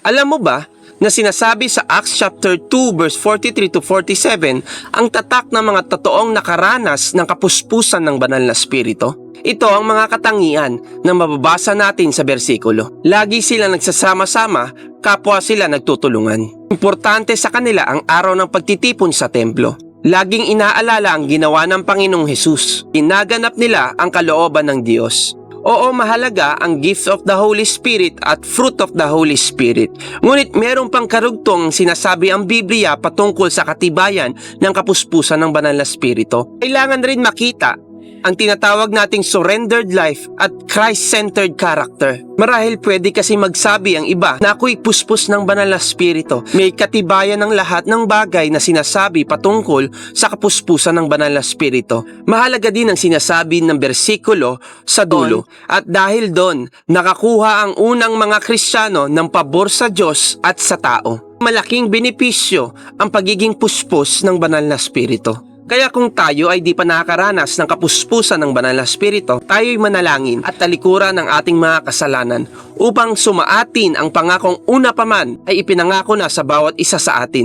Alam mo ba na sinasabi sa Acts chapter 2 verse 43 to 47 ang tatak ng mga totoong nakaranas ng kapuspusan ng banal na spirito? Ito ang mga katangian na mababasa natin sa bersikulo. Lagi sila nagsasama-sama, kapwa sila nagtutulungan. Importante sa kanila ang araw ng pagtitipon sa templo. Laging inaalala ang ginawa ng Panginoong Hesus. Inaganap nila ang kalooban ng Diyos. Oo, mahalaga ang gift of the Holy Spirit at fruit of the Holy Spirit. Ngunit meron pang karugtong sinasabi ang Biblia patungkol sa katibayan ng kapuspusan ng banal na spirito. Kailangan rin makita ang tinatawag nating surrendered life at Christ-centered character. Marahil pwede kasi magsabi ang iba na ako'y puspos ng banal na spirito. May katibayan ng lahat ng bagay na sinasabi patungkol sa kapuspusan ng banal na spirito. Mahalaga din ang sinasabi ng bersikulo sa dulo. At dahil doon, nakakuha ang unang mga Kristiyano ng pabor sa Diyos at sa tao. Malaking benepisyo ang pagiging puspos ng banal na spirito. Kaya kung tayo ay di pa nakakaranas ng kapuspusan ng banal na spirito, tayo'y manalangin at talikuran ng ating mga kasalanan upang sumaatin ang pangakong una pa man ay ipinangako na sa bawat isa sa atin.